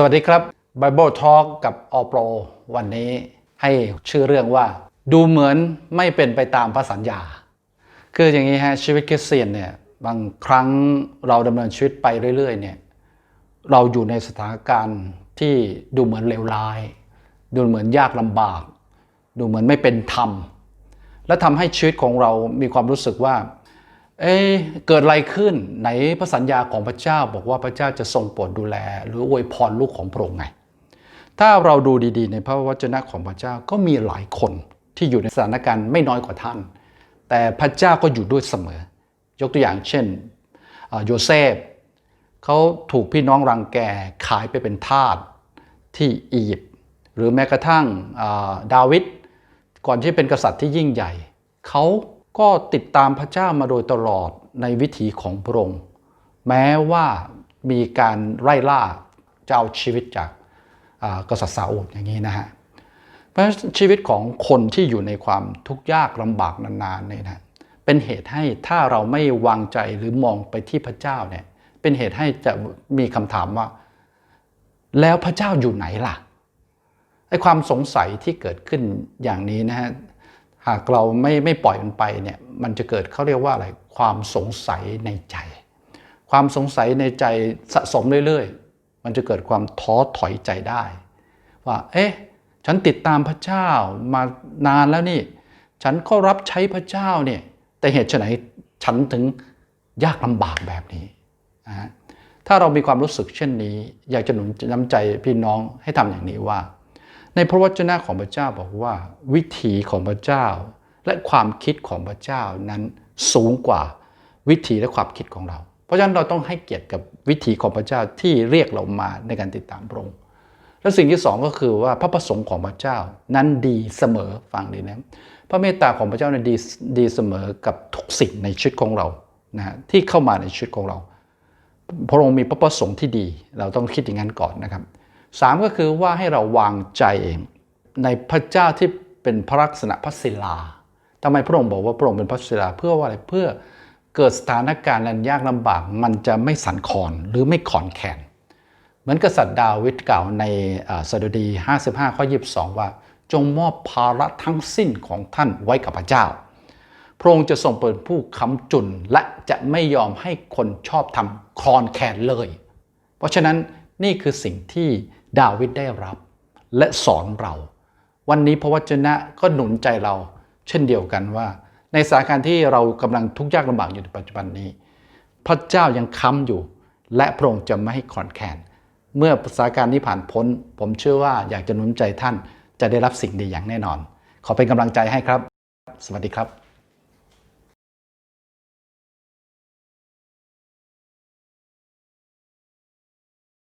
สวัสดีครับ Bible Talk กับออโปรวันนี้ให้ชื่อเรื่องว่า ดูเหมือนไม่เป็นไปตามพระสัญญา คืออย่างนี้ฮะชีวิตคริสเตียนเนี่ยบางครั้งเราดำเนินชีวิตไปเรื่อยๆเนี่ยเราอยู่ในสถานการณ์ที่ดูเหมือนเลวร้าย ดูเหมือนยากลำบาก ดูเหมือนไม่เป็นธรรม และทำให้ชีวิตของเรามีความรู้สึกว่า เอ๊ะเกิดอะไรขึ้นไหนพระสัญญาของพระเจ้าบอกว่าพระเจ้าจะทรงโปรดดูแล หรืออวยพรลูกของพระองค์ไง ถ้าเราดูดีๆ ในพระวจนะของพระเจ้าก็มีหลายคนที่อยู่ในสถานการณ์ไม่น้อยกว่าท่าน แต่พระเจ้าก็อยู่ด้วยเสมอ ยกตัวอย่างเช่นโยเซฟเขาถูกพี่น้องรังแกขายไปเป็นทาสที่อียิปต์หรือแม้กระทั่งดาวิดก่อนที่เป็นกษัตริย์ที่ยิ่งใหญ่เขา ก็ติดตามพระเจ้ามาโดยตลอดในวิถีของพระองค์แม้ว่ามีการไล่ล่าจะเอาชีวิตจากอ่ากษัตริย์ซาอูลอย่างนี้นะฮะเพราะชีวิตของคนที่อยู่ในความทุกข์ยากลำบากนานๆเนี่ยนะเป็นเหตุให้ถ้าเราไม่วางใจหรือมองไปที่พระเจ้าเนี่ยเป็นเหตุให้จะมีคำถามว่า แล้วพระเจ้าอยู่ไหนล่ะไอ้ความสงสัยที่เกิดขึ้นอย่างนี้นะฮะ หากเราไม่ไม่ปล่อยมันไปเนี่ยมันจะเกิดเขาเรียกว่าอะไรความสงสัยในใจ ความสงสัยในใจสะสมเรื่อยๆ มันจะเกิดความท้อถอยใจได้ ว่า เอ๊ะฉันติดตามพระเจ้ามานานแล้วนี่ ฉันก็รับใช้พระเจ้าเนี่ยแต่เหตุไฉนฉันถึงยากลำบากแบบนี้นะฮะถ้าเรามีความรู้สึกเช่นนี้ อยากจะหนุนน้ำใจพี่น้องให้ทำอย่างนี้ว่า ในพระวจนะของพระเจ้าบอกว่า วิถีของพระเจ้า และความคิดของพระเจ้านั้นสูงกว่าวิถีและความคิดของเรา เพราะฉะนั้นเราต้องให้เกียรติกับวิถีของพระเจ้าที่เรียกเรามาในการติดตามพระองค์และสิ่งที่สองก็คือว่าพระประสงค์ของพระเจ้านั้นดีเสมอฟังดีนะพระเมตตาของพระเจ้านั้นดีดีเสมอกับทุกสิ่งในชีวิตของเรานะฮะที่เข้ามาในชีวิตของเรา พระองค์มีพระประสงค์ที่ดี เราต้องคิดอย่างนั้นก่อนนะครับ สามก็คือว่าให้เราวางใจเอง ในพระเจ้าที่เป็นพระลักษณะพระศิลาทำไมพระองค์บอกว่าพระองค์เป็นพระศิลาเพื่อว่าอะไรเพื่อเกิดสถานการณ์อันยากลำบาก มันจะไม่สั่นคลอนหรือไม่ขอนแขน เหมือนกษัตริย์ดาวิดกล่าวในสดุดี 55 ข้อ 22 ว่า จงมอบภาระทั้งสิ้นของท่านไว้กับพระเจ้า พระองค์จะทรงเป็นผู้ค้ำจุนและจะไม่ยอมให้คนชอบทำคลอนแขนเลย เพราะฉะนั้นนี่คือสิ่งที่ ดาวิดได้รับ และสอนเรา วันนี้พระวจนะก็หนุนใจเรา เช่นเดียวกันว่า ในสถานการณ์ที่เรากำลังทุกข์ยากลำบากอยู่ในปัจจุบันนี้ พระเจ้ายังค้ำอยู่ และพระองค์จะไม่ให้คลอนแขนเมื่อสถานการณ์นี้ผ่านพ้น ผมเชื่อว่าอยากจะหนุนใจท่านจะได้รับสิ่งดีอย่างแน่นอน ขอเป็นกำลังใจให้ครับ สวัสดีครับ